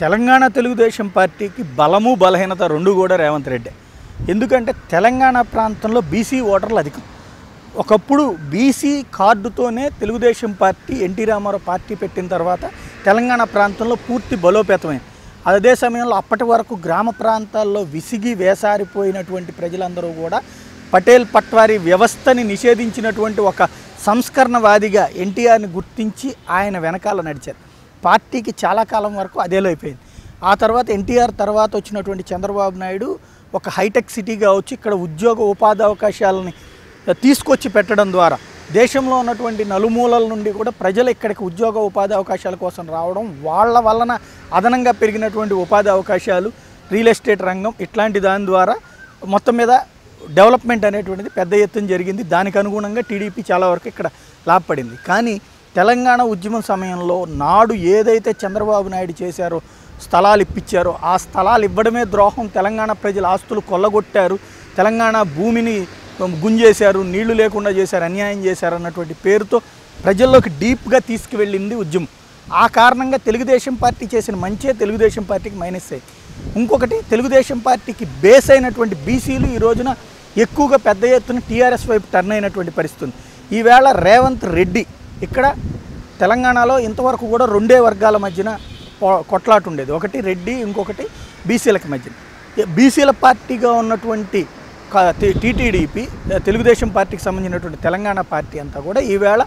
తెలంగాణ తెలుగుదేశం పార్టీకి బలము బలహీనత రెండు కూడా రేవంత్ రెడ్డి. ఎందుకంటే తెలంగాణ ప్రాంతంలో బీసీ ఓటర్లు అధికం. ఒకప్పుడు బీసీ కార్డుతోనే Telugu Desam party NT Rama Rao party పెట్టిన తర్వాత తెలంగాణ ప్రాంతంలో పూర్తి బలోపేతమైంది. అదే సమయంలో అప్పటి వరకు గ్రామ ప్రాంతాల్లో విసిగి వేసారిపోయినటువంటి ప్రజలందరూ కూడా పటేల్ పట్వారీ వ్యవస్థని నిషేధించినటువంటి ఒక సంస్కరణవాదిగా ఎన్టీఆర్ని గుర్తించి ఆయన వెనకాల నడిచారు. పార్టీకి చాలా కాలం వరకు అదేలో అయిపోయింది. ఆ తర్వాత ఎన్టీఆర్ తర్వాత వచ్చినటువంటి చంద్రబాబు నాయుడు ఒక హైటెక్ సిటీగా వచ్చి ఇక్కడ ఉద్యోగ ఉపాధి అవకాశాలని తీసుకొచ్చి పెట్టడం ద్వారా దేశంలో ఉన్నటువంటి నలుమూలల నుండి కూడా ప్రజలు ఇక్కడికి ఉద్యోగ ఉపాధి అవకాశాల కోసం రావడం వాళ్ళ వలన అదనంగా పెరిగినటువంటి ఉపాధి అవకాశాలు రియల్ ఎస్టేట్ రంగం ఇట్లాంటి దాని ద్వారా మొత్తం మీద డెవలప్మెంట్ అనేటువంటిది పెద్ద ఎత్తున జరిగింది. దానికి అనుగుణంగా టీడీపీ చాలా వరకు ఇక్కడ లాభపడింది. కానీ తెలంగాణ ఉద్యమం సమయంలో నాడు ఏదైతే చంద్రబాబు నాయుడు చేశారో స్థలాలు ఇప్పించారో ఆ స్థలాలు ఇవ్వడమే ద్రోహం తెలంగాణ ప్రజల ఆస్తులు కొల్లగొట్టారు. తెలంగాణ భూమిని గుంజేశారు నీళ్ళు లేకుండా చేశారు అన్యాయం చేశారు అన్నటువంటి పేరుతో ప్రజల్లోకి డీప్గా తీసుకువెళ్ళింది ఉద్యమం. ఆ కారణంగా తెలుగుదేశం పార్టీ చేసిన మంచే తెలుగుదేశం పార్టీకి మైనస్ అయ్యి. ఇంకొకటి తెలుగుదేశం పార్టీకి బేస్ అయినటువంటి బీసీలు ఈ రోజున ఎక్కువగా పెద్ద ఎత్తున టీఆర్ఎస్ వైపు టర్న్ అయినటువంటి పరిస్థితి ఉంది. ఈవేళ రేవంత్ రెడ్డి ఇక్కడ తెలంగాణలో ఇంతవరకు కూడా రెండే వర్గాల మధ్యన కొట్లాట ఉండేది. ఒకటి రెడ్డి ఇంకొకటి బీసీలకు మధ్యన. బీసీల పార్టీగా ఉన్నటువంటి టీటీడీపీ తెలుగుదేశం పార్టీకి సంబంధించినటువంటి తెలంగాణ పార్టీ అంతా కూడా ఈవేళ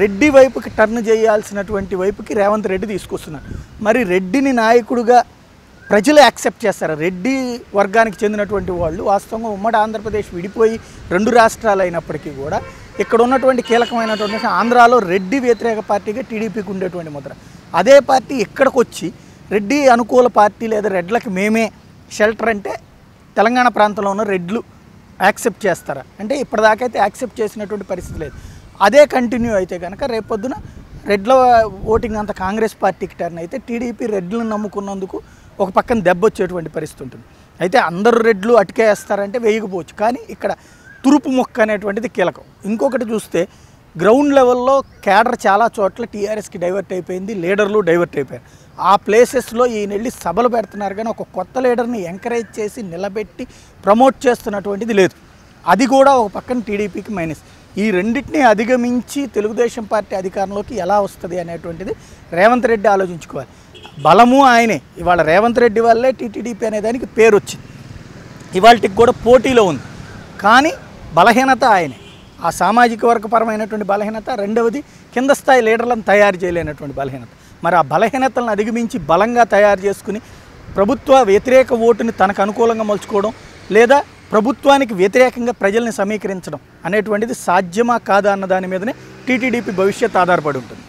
రెడ్డి వైపుకి టర్న్ చేయాల్సినటువంటి వైపుకి రేవంత్ రెడ్డి తీసుకొస్తున్నారు. మరి రెడ్డిని నాయకుడుగా ప్రజలు యాక్సెప్ట్ చేస్తారు? రెడ్డి వర్గానికి చెందినటువంటి వాళ్ళు వాస్తవంగా ఉమ్మడి ఆంధ్రప్రదేశ్ విడిపోయి రెండు రాష్ట్రాలు అయినప్పటికీ కూడా ఇక్కడ ఉన్నటువంటి కీలకమైనటువంటి ఆంధ్రాలో రెడ్డి వ్యతిరేక పార్టీగా టీడీపీకి ఉండేటువంటి ముద్ర. అదే పార్టీ ఇక్కడికి వచ్చి రెడ్డి అనుకూల పార్టీ లేదా రెడ్లకు మేమే షెల్టర్ అంటే తెలంగాణ ప్రాంతంలో ఉన్న రెడ్లు యాక్సెప్ట్ చేస్తారా? అంటే ఇప్పటిదాకైతే యాక్సెప్ట్ చేసినటువంటి పరిస్థితి లేదు. అదే కంటిన్యూ అయితే కనుక రేపొద్దున రెడ్ల ఓటింగ్ అంత కాంగ్రెస్ పార్టీకి టర్న్ అయితే టీడీపీ రెడ్లను నమ్ముకున్నందుకు ఒక పక్కన దెబ్బ వచ్చేటువంటి పరిస్థితి ఉంటుంది. అయితే అందరు రెడ్లు అటుకేస్తారంటే వేయకపోవచ్చు. కానీ ఇక్కడ తురుపు మొక్క అనేటువంటిది కీలకం. ఇంకొకటి చూస్తే గ్రౌండ్ లెవెల్లో క్యాడర్ చాలా చోట్ల టీఆర్ఎస్కి డైవర్ట్ అయిపోయింది లీడర్లు డైవర్ట్ అయిపోయారు. ఆ ప్లేసెస్లో ఈయన వెళ్ళి సభలు పెడుతున్నారు కానీ ఒక కొత్త లీడర్ని ఎంకరేజ్ చేసి నిలబెట్టి ప్రమోట్ చేస్తున్నటువంటిది లేదు. అది కూడా ఒక పక్కన టీడీపీకి మైనస్. ఈ రెండింటిని అధిగమించి తెలుగుదేశం పార్టీ అధికారంలోకి ఎలా వస్తుంది అనేటువంటిది రేవంత్ రెడ్డి ఆలోచించుకోవాలి. బలము ఆయనే. ఇవాళ రేవంత్ రెడ్డి వల్లే టీటీడీపీ అనే దానికి పేరు వచ్చింది ఇవాళకి కూడా పోటీలో ఉంది. కానీ బలహీనత ఆయనే. ఆ సామాజిక వర్గపరమైనటువంటి బలహీనత రెండవది కింద స్థాయి లీడర్లను తయారు చేయలేనటువంటి బలహీనత. మరి ఆ బలహీనతలను అధిగమించి బలంగా తయారు చేసుకుని ప్రభుత్వ వ్యతిరేక ఓటుని తనకు అనుకూలంగా మలుచుకోవడం లేదా ప్రభుత్వానికి వ్యతిరేకంగా ప్రజల్ని సమీకరించడం అనేటువంటిది సాధ్యమా కాదా అన్న దాని మీదనే టీటీడీపీ భవిష్యత్ ఆధారపడి ఉంటుంది.